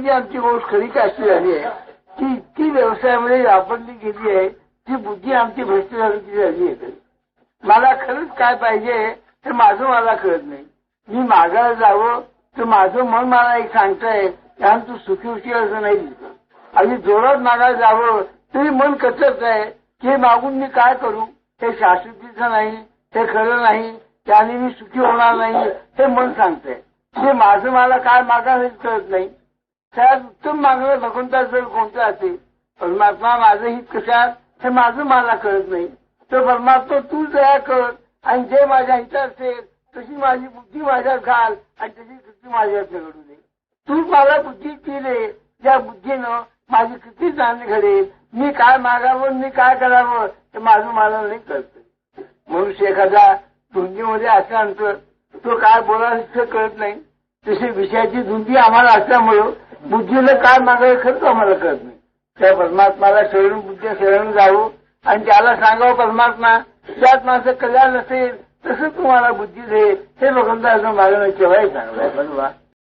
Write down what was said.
जी आमची गोष्ट खरी काशी झाली आहे ती इतकी व्यवसायामध्ये वापरली गेली आहे ती बुद्धी आमची भ्रष्टाचाराची झाली आहे मला खरंच काय पाहिजे तर माझं मला कळत नाही. मी मागायला जावं तर माझं मन मला एक सांगतंय कारण तू सुखी उशी असं नाही दिसत. आणि जोरात मागायला जावं तरी मन कचरत आहे की हे मागून मी काय करू? हे शाश्वतीचं नाही हे खरं नाही त्याने मी सुखी होणार नाही हे मन सांगतंय. ते माझं मला काय मागायला कळत नाही. त्यात उत्तम मागणं भगवंताचं जर कोणतं असेल परमात्मा माझं हित कशात? हे माझं मला कळत नाही. तर परमात्मा तू दया कर आणि जे माझ्या हिता असेल तशी माझी बुद्धी माझ्यात घाल आणि तशी कृती माझ्यात घडू दे तू मला बुद्धी दिले ज्या बुद्धीनं माझी किती चांगली घडेल. मी काय मागावं मी काय करावं हे माझं मला नाही कळत. मनुष्य एखादा धुंदीमध्ये असल्यानंतर तो काय बोलायचं कळत नाही. तशी विषयाची धुंदी आम्हाला असल्यामुळं बुद्धीला काय मागायचं खरंच आम्हाला कळत नाही. त्या परमात्माला शरण बुद्धी शरण जाऊ आणि त्याला सांगावं परमात्मा त्यात माझं कल्याण असेल तसं तुम्हाला बुद्धी दे हे भगवंताचं मागणं केव्हाही चांगलं आहे बरोबर?